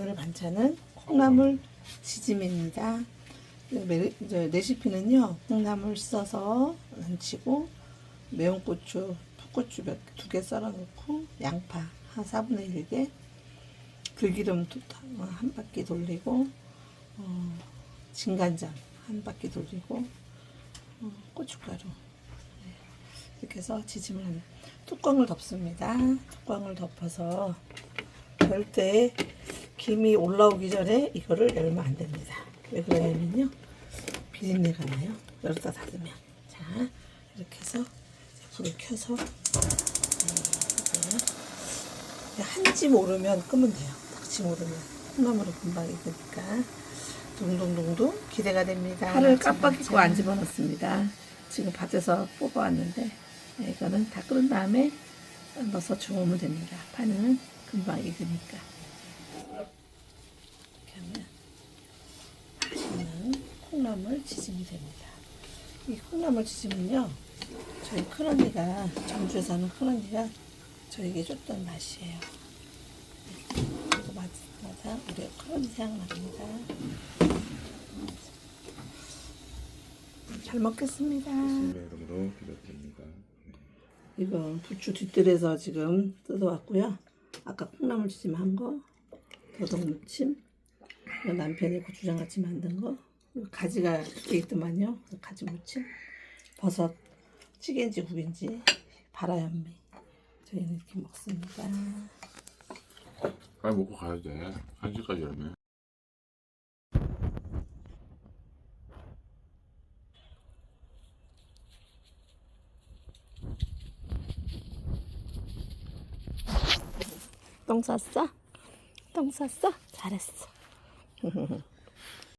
오늘 반찬은 콩나물 이제 레시피는요. 콩나물 써서 얹히고 매운 고추, 풋고추 두개 썰어 넣고 양파 한 4분의 1개 들기름 두- 한 바퀴 돌리고 어, 진간장 한 바퀴 돌리고 어, 고춧가루 네. 이렇게 해서 지짐을 합니다. 뚜껑을 덮습니다. 뚜껑을 덮어서 절대 김이 올라오기 전에 이거를 열면 안 됩니다. 왜 그러냐면요. 비린내가 나요. 열었다 닫으면. 자, 이렇게 해서 불을 켜서 한집 오르면 끄면 돼요. 딱집 오르면. 콩나물은 금방 익으니까. 둥둥둥둥 기대가 됩니다. 파를 깜빡 잊고 안 집어넣습니다. 지금 밭에서 뽑아왔는데 네, 이거는 다 끓은 다음에 넣어서 주우면 됩니다. 파는 금방 익으니까. 이렇게 하면 맛있는 콩나물 지짐이 됩니다. 이 콩나물 지짐은요, 저희 큰언니가, 전주에 사는 큰언니가 저에게 줬던 맛이에요. 이거 맛마다 우리 큰언니 생각납니다. 잘 먹겠습니다. 이름으로 기도드립니다. 네. 이건 부추 뒷뜰에서 지금 뜯어왔고요. 아까 콩나물 지짐 한 거, 더덕 무침, 남편이 고추장 같이 만든 거, 가지가 있더만요. 가지 무침, 버섯, 찌개인지 국인지, 바라현미. 저희는 이렇게 먹습니다. 빨리 먹고 가야 돼. 한 시까지 라면. 똥 쌌어? 똥 쌌어? 잘했어.